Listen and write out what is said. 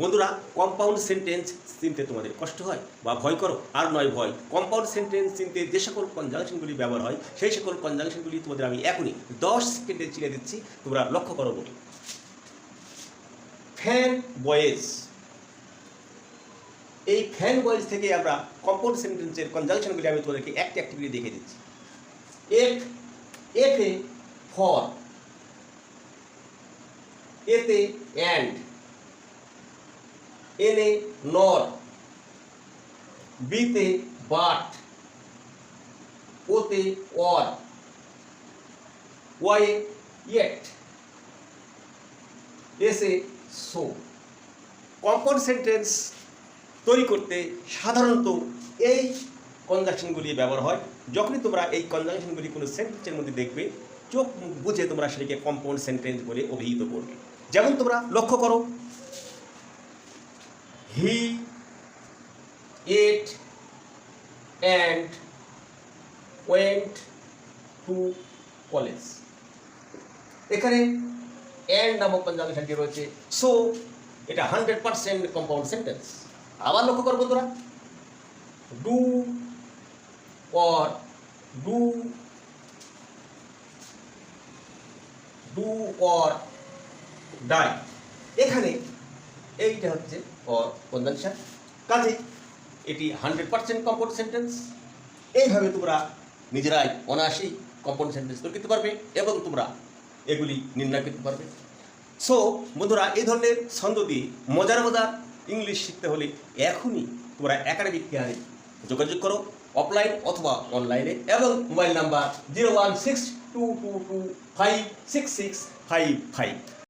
বন্ধুরা compound sentence চিনতে তোমাদের কষ্ট হয়? বা ভয় করো? আর নয় ভয়। কম্পাউন্ড সেন্টেন্স চিনতে যে সকল কনজাংশনগুলি ব্যবহার হয়, সেই সকল কনজাংশনগুলি তোমাদের আমি এখনই দশ সেকেন্ডে চিনে দিচ্ছি। তোমরা লক্ষ্য করো বলি ফ্যান বয়েজ এই ফ্যান বয়েজ থেকে আমরা কম্পাউন্ড সেন্টেন্সের কনজাংশনগুলি আমি তোমাদেরকে একটি করে দেখে দিচ্ছি। এফ এফ এ ফর এতে অ্যান্ড এনে নর বিতে বাট ওতে অর ওয়াই ইয়েট এসে সো কম্পাউন্ড সেন্টেন্স তৈরি করতে সাধারণত এই কনজাংশনগুলি ব্যবহার হয়। যখনই তোমরা এই কনজাংশনগুলি কোনো সেন্টেন্সের মধ্যে দেখবে চোখ বুঝে তোমরা সেটিকে কম্পাউন্ড সেন্টেন্স বলে অভিহিত করবে। যেমন তোমরা লক্ষ্য করো he ate and went to college এখানে অ্যান্ড নামক কনজাংশনটি রয়েছে। সো এটা হান্ড্রেড পার্সেন্ট কম্পাউন্ড সেন্টেন্স আবার লক্ষ্য করো বন্ধুরা। Do or do do or die এখানে এইটা হচ্ছে অর কনজাংশন কাজে এটি হান্ড্রেড পার্সেন্ট কম্পাউন্ড সেন্টেন্স এইভাবে তোমরা নিজেরাই অনায়াসেই কম্পাউন্ড সেন্টেন্স তৈরি করতে পারবে এবং তোমরা এগুলি নির্ণয় করতে পারবে। সো বন্ধুরা, এই ধরনের ছন্দ দিয়ে মজার মজার ইংলিশ শিখতে হলে এখনই তোমরা একাডেমিক কেয়ারে যোগাযোগ করো অফলাইন অথবা অনলাইনে এবং mobile number zero one six two two two five six six five five